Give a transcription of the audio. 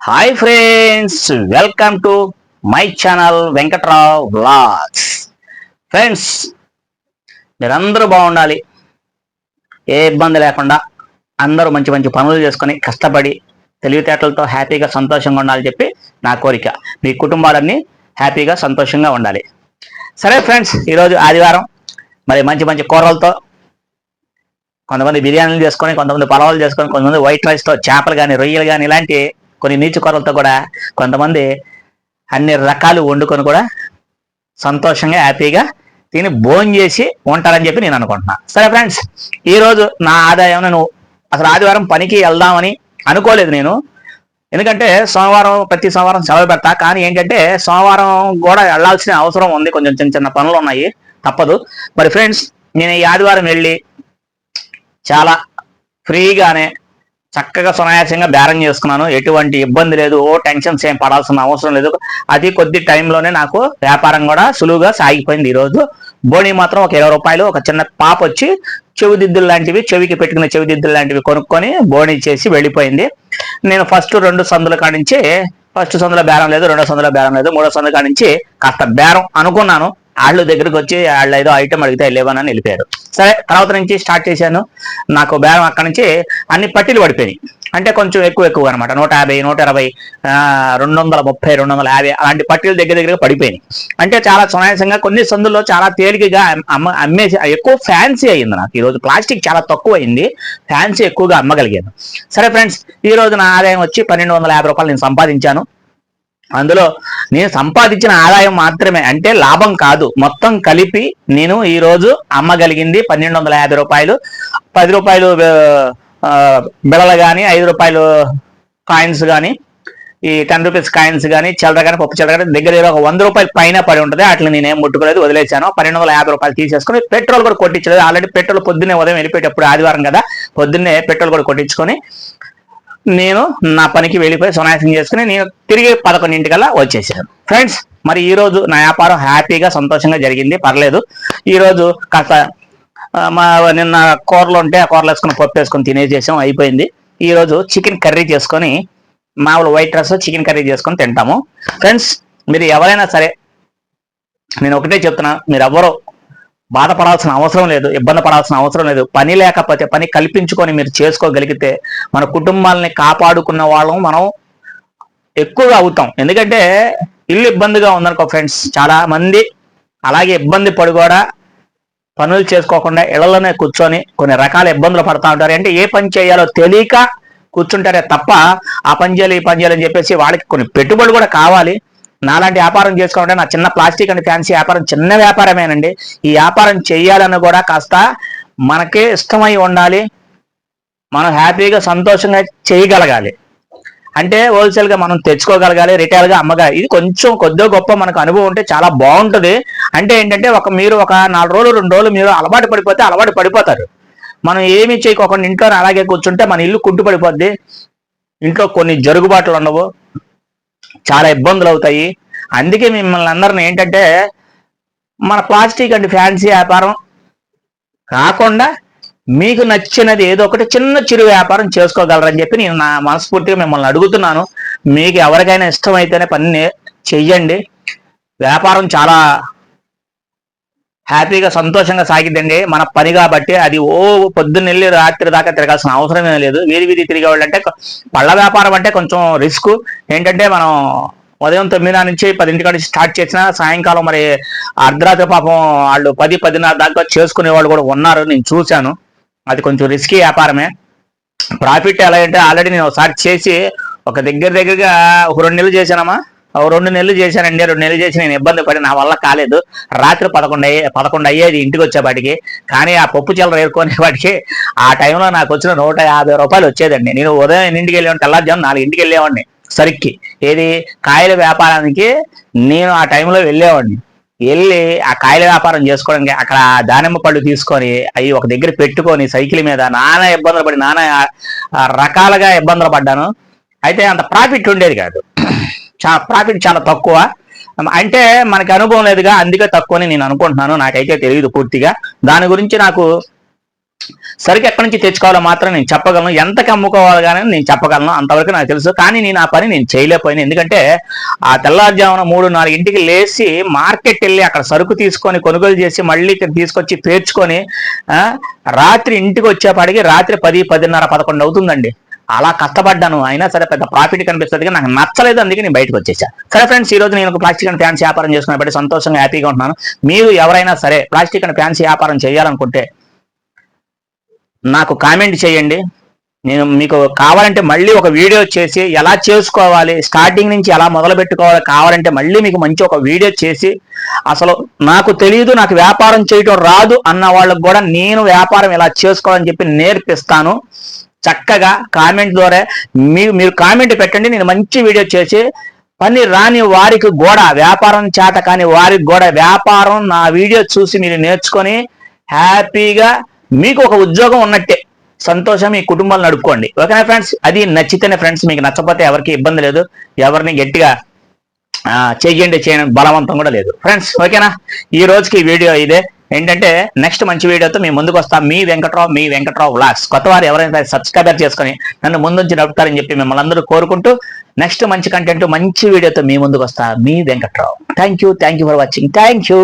Hi friends welcome to my channel Venkatrao blogs friends మీరందరూ బాగుండాలి. ఏ ఇబ్బంది లేకుండా అందరూ మంచి మంచి పనులు చేసుకొని కష్టపడి తెలివితేటలతో హ్యాపీగా సంతోషంగా ఉండాలని చెప్పి నా కోరిక. మీ కుటుంబాలన్నీ హ్యాపీగా సంతోషంగా ఉండాలి. సరే ఫ్రెండ్స్ ఈరోజు ఆదివారం. మరి మంచి మంచి కూరలతో కొంతమంది బిర్యానీలు చేసుకొని కొంతమంది పలావులు చేసుకొని కొంతమంది వైట్ రైస్తో చేపలు కానీ రొయ్యలు కానీ ఇలాంటి కొన్ని నీచు కూరలతో కూడా కొంతమంది అన్ని రకాలు వండుకొని కూడా సంతోషంగా హ్యాపీగా తిని భోజనం చేసి ఉంటారని చెప్పి నేను అనుకుంటున్నా. సరే ఫ్రెండ్స్ ఈరోజు నా ఆదాయం నేను అసలు ఆదివారం పనికి వెళ్దామని అనుకోలేదు నేను. ఎందుకంటే సోమవారం ప్రతి సోమవారం సెలవు పెడతా. కానీ ఏంటంటే సోమవారం కూడా వెళ్ళాల్సిన అవసరం ఉంది. కొంచెం చిన్న చిన్న పనులు ఉన్నాయి. తప్పదు. మరి ఫ్రెండ్స్ నేను ఈ ఆదివారం వెళ్ళి చాలా ఫ్రీగానే చక్కగా సునాయాసంగా బేరం చేసుకున్నాను. ఎటువంటి ఇబ్బంది లేదు. ఓ టెన్షన్స్ ఏం పడాల్సిన అవసరం లేదు. అది కొద్ది టైంలోనే నాకు వ్యాపారం కూడా సులువుగా సాగిపోయింది ఈరోజు. బోణి మాత్రం ఒక ఇరవై రూపాయలు ఒక చిన్న పాప వచ్చి చెవిదిద్దులు లాంటివి చెవికి పెట్టుకునే చెవిదిద్దులు లాంటివి కొనుక్కొని బోణి చేసి వెళ్ళిపోయింది. నేను ఫస్ట్ రెండు సందుల కాడించి ఫస్ట్ సందుల బేరం లేదు రెండో సందుల బేరం లేదు మూడో సందుల కాడించి కాస్త బేరం అనుకున్నాను. వాళ్ళ దగ్గరకు వచ్చి వాళ్ళు ఏదో ఐటమ్ అడిగితే లేవనని వెళ్ళిపోయారు. సరే తర్వాత నుంచి స్టార్ట్ చేశాను. నాకు బేరం అక్కడి నుంచి అన్ని పట్టీలు పడిపోయినాయి. అంటే కొంచెం ఎక్కువ ఎక్కువ అనమాట నూట యాభై నూట ఇరవై రెండు వందల ముప్పై రెండు వందల యాభై అలాంటి పట్టీలు దగ్గర దగ్గరగా పడిపోయినాయి. అంటే చాలా సునాయాసంగా కొన్ని సందుల్లో చాలా తేలికగా అమ్మ అమ్మేసి ఎక్కువ ఫ్యాన్సీ అయ్యింది నాకు. ఈరోజు ప్లాస్టిక్ చాలా తక్కువ అయింది. ఫ్యాన్సీ ఎక్కువగా అమ్మగలిగాను. సరే ఫ్రెండ్స్ ఈ రోజు నా ఆదాయం వచ్చి పన్నెండు వందల యాభై రూపాయలు నేను సంపాదించాను. అందులో నేను సంపాదించిన ఆదాయం మాత్రమే అంటే లాభం కాదు. మొత్తం కలిపి నేను ఈ రోజు అమ్మగలిగింది పన్నెండు వందల యాభై రూపాయలు. పది రూపాయలు ఆ, కానీ ఐదు రూపాయలు కాయిన్స్ కానీ ఈ టెన్ రూపీస్ కాయిన్స్ కానీ చిల్లర కానీ పప్పు చిల్లర కానీ దగ్గర ఒక వంద రూపాయలు పైన పడి ఉంటుంది. వాటిని నేనేం ముట్టుకోలేదు వదిలేశాను. పన్నెండు వందల యాభై రూపాయలు తీసేసుకుని పెట్రోల్ కూడా కొట్టించలేదు. ఆల్రెడీ పెట్రోల్ పొద్దున్నే ఉదయం వెళ్ళిపోయేటప్పుడు ఆదివారం కదా పొద్దున్నే పెట్రోల్ కూడా కొట్టించుకొని నేను నా పనికి వెళ్ళిపోయి సునాయాసం చేసుకుని నేను తిరిగి పదకొండింటికల్లా వచ్చేసాను. ఫ్రెండ్స్ మరి ఈరోజు నా వ్యాపారం హ్యాపీగా సంతోషంగా జరిగింది. పర్లేదు. ఈరోజు కాస్త మా నిన్న కూరలు ఉంటే ఆ కూరలు వేసుకుని పప్పు వేసుకొని తినేసేసాం అయిపోయింది. ఈరోజు చికెన్ కర్రీ చేసుకొని మామూలు వైట్ రైస్ చికెన్ కర్రీ చేసుకొని తింటాము. ఫ్రెండ్స్ మీరు ఎవరైనా సరే నేను ఒకటే చెప్తున్నా మీరు ఎవరో బాధపడాల్సిన అవసరం లేదు ఇబ్బంది పడాల్సిన అవసరం లేదు. పని లేకపోతే పని కల్పించుకొని మీరు చేసుకోగలిగితే మన కుటుంబాలని కాపాడుకున్న వాళ్ళం మనం ఎక్కువగా అవుతాం. ఎందుకంటే ఇల్లు ఇబ్బందిగా ఉందనుకో ఫ్రెండ్స్ చాలా మంది అలాగే ఇబ్బంది పడి కూడా పనులు చేసుకోకుండా ఇళ్ళలోనే కూర్చొని కొన్ని రకాల ఇబ్బందులు పడతా ఉంటారు. అంటే ఏ పని చేయాలో తెలియక కూర్చుంటారే తప్ప ఆ పని చేయాలి ఈ పని చేయాలని చెప్పేసి వాళ్ళకి కొన్ని పెట్టుబడులు కూడా కావాలి. నాలాంటి వ్యాపారం చేసుకోవాలంటే నా చిన్న ప్లాస్టిక్ అండ్ ఫ్యాన్సీ వ్యాపారం చిన్న వ్యాపారమేనండి. ఈ వ్యాపారం చేయాలని కూడా కాస్త మనకే ఇష్టమై ఉండాలి. మనం హ్యాపీగా సంతోషంగా చేయగలగాలి. అంటే హోల్సేల్గా మనం తెచ్చుకోగలగాలి రిటైల్గా అమ్మగా ఇది కొంచెం కొద్దిగా గొప్ప మనకు అనుభవం ఉంటే చాలా బాగుంటుంది. అంటే ఏంటంటే ఒక మీరు ఒక నాలుగు రోజులు రెండు రోజులు మీరు అలవాటు పడిపోతే అలవాటు పడిపోతారు. మనం ఏమీ చేయకోకుండా ఇంట్లో అలాగే కూర్చుంటే మన ఇల్లు కుంటు పడిపోద్ది ఇంట్లో కొన్ని జరుగుబాట్లు ఉండవు. చాలా ఇబ్బందులు అవుతాయి. అందుకే మిమ్మల్ని అందరిని ఏంటంటే మన ప్లాస్టిక్ అండ్ ఫ్యాన్సీ వ్యాపారం కాకుండా మీకు నచ్చినది ఏదో ఒకటి చిన్న చిరు వ్యాపారం చేసుకోగలరని చెప్పి నేను నా మనస్ఫూర్తిగా మిమ్మల్ని అడుగుతున్నాను. మీకు ఎవరికైనా ఇష్టమైతేనే పని చెయ్యండి వ్యాపారం చాలా హ్యాపీగా సంతోషంగా సాగిద్దండి మన పని కాబట్టి అది ఓ పొద్దున్నెళ్ళి రాత్రి దాకా తిరగాల్సిన అవసరమే లేదు. వీధి వీధి తిరిగే వాళ్ళంటే పళ్ళ వ్యాపారం అంటే కొంచెం రిస్క్. ఏంటంటే మనం ఉదయం తొమ్మిదిన్నర నుంచి పదింటి నుంచి స్టార్ట్ చేసిన సాయంకాలం మరి అర్ధరాత్రి పాపం వాళ్ళు పది పదిన్నర దాకా చేసుకునే వాళ్ళు కూడా ఉన్నారు. నేను చూశాను. అది కొంచెం రిస్కీ వ్యాపారమే. ప్రాఫిట్ ఎలా అంటే ఆల్రెడీ నేను ఒకసారి చేసి ఒక దగ్గర దగ్గరగా ఒక రెండు నెలలు చేశానమ్మా. రెండు నెలలు చేశానండి రెండు నెలలు చేసి నేను ఇబ్బంది పడి నా వల్ల కాలేదు. రాత్రి పదకొండు అయ్యే పదకొండు అయ్యేది ఇంటికి వచ్చేపాటికి. కానీ ఆ పప్పు చిల్లర ఏరుకునే వాటికి ఆ టైంలో నాకు వచ్చిన నూట యాభై రూపాయలు వచ్చేదండి. నేను ఉదయం ఎన్నింటికి వెళ్ళేవాడిని? తెల్లారుజాము నాలుగు ఇంటికి వెళ్ళేవాడిని సరికి ఏది? కాయల వ్యాపారానికి నేను ఆ టైంలో వెళ్ళేవాడిని. వెళ్ళి ఆ కాయల వ్యాపారం చేసుకోవడానికి అక్కడ దానిమ్మ పళ్ళు తీసుకొని అవి ఒక దగ్గర పెట్టుకొని సైకిల్ మీద నానా ఇబ్బందులు పడి నానా రకాలుగా ఇబ్బందులు పడ్డాను. అయితే అంత ప్రాఫిట్ ఉండేది కాదు. ప్రాఫిట్ చాలా తక్కువ. అంటే మనకి అనుభవం లేదుగా అందుకే తక్కువ అని నేను అనుకుంటున్నాను. నాకైతే తెలియదు పూర్తిగా. దాని గురించి నాకు సరుకు ఎక్కడి నుంచి తెచ్చుకోవాలో మాత్రం నేను చెప్పగలను. ఎంతకి అమ్ముకోవాలి కానీ నేను చెప్పగలను. అంతవరకు నాకు తెలుసు. కానీ నేను ఆ పని నేను చేయలేకపోయాను. ఎందుకంటే ఆ తెల్లారుజామున మూడు నాలుగు ఇంటికి లేచి మార్కెట్ వెళ్ళి అక్కడ సరుకు తీసుకొని కొనుగోలు చేసి మళ్ళీ ఇక్కడ తీసుకొచ్చి పేర్చుకొని రాత్రి ఇంటికి వచ్చేపాటికి రాత్రి పది పదిన్నర పదకొండు అవుతుందండి. అలా కష్టపడ్డాను. అయినా సరే పెద్ద ప్రాఫిట్ కనిపిస్తుంది నాకు నచ్చలేదు అందుకే నేను బయటకు వచ్చేసా. సరే ఫ్రెండ్స్ ఈ రోజు నేను ఒక ప్లాస్టిక్ అండ్ ఫ్యాన్స్ వ్యాపారం చేసుకున్నప్పుడు సంతోషంగా హ్యాపీగా ఉంటున్నాను. మీరు ఎవరైనా సరే ప్లాస్టిక్ అండ్ ఫ్యాన్స్ వ్యాపారం చేయాలనుకుంటే నాకు కామెంట్ చేయండి. నేను మీకు కావాలంటే మళ్ళీ ఒక వీడియో చేసి ఎలా చేసుకోవాలి స్టార్టింగ్ నుంచి ఎలా మొదలు పెట్టుకోవాలి కావాలంటే మళ్ళీ మీకు మంచి ఒక వీడియో చేసి అసలు నాకు తెలియదు నాకు వ్యాపారం చేయటం రాదు అన్న వాళ్ళకు కూడా నేను వ్యాపారం ఎలా చేసుకోవాలని చెప్పి నేర్పిస్తాను. చక్కగా కామెంట్ ద్వారా మీరు మీరు కామెంట్ పెట్టండి. నేను మంచి వీడియో చేసి పని రాని వారికి కూడా వ్యాపారం చేత కాని వారికి కూడా వ్యాపారం నా వీడియో చూసి మీరు నేర్చుకొని హ్యాపీగా మీకు ఒక ఉద్యోగం ఉన్నట్టే. సంతోషం మీ కుటుంబాలు నడుపుకోండి. ఓకేనా ఫ్రెండ్స్ అది నచ్చితేనే ఫ్రెండ్స్ మీకు నచ్చకపోతే ఎవరికి ఇబ్బంది లేదు. ఎవరిని గట్టిగా చేయండి చేయడం బలవంతం కూడా లేదు. ఫ్రెండ్స్ ఓకేనా? ఈ రోజుకి వీడియో ఇదే. ఏంటంటే నెక్స్ట్ మంచి వీడియోతో మీ ముందుకు వస్తాం. మీ వెంకట్రావు మీ వెంకట్రావు వ్లాగ్స్ కొత్త వారు ఎవరైనా సబ్స్క్రైబర్ చేసుకొని నన్ను ముందుంచి నడుపుతారని చెప్పి మిమ్మల్ని అందరూ కోరుకుంటూ నెక్స్ట్ మంచి కంటెంట్ మంచి వీడియోతో మీ ముందుకు వస్తా. మీ Venkatrao. Thank you thank you for watching thank you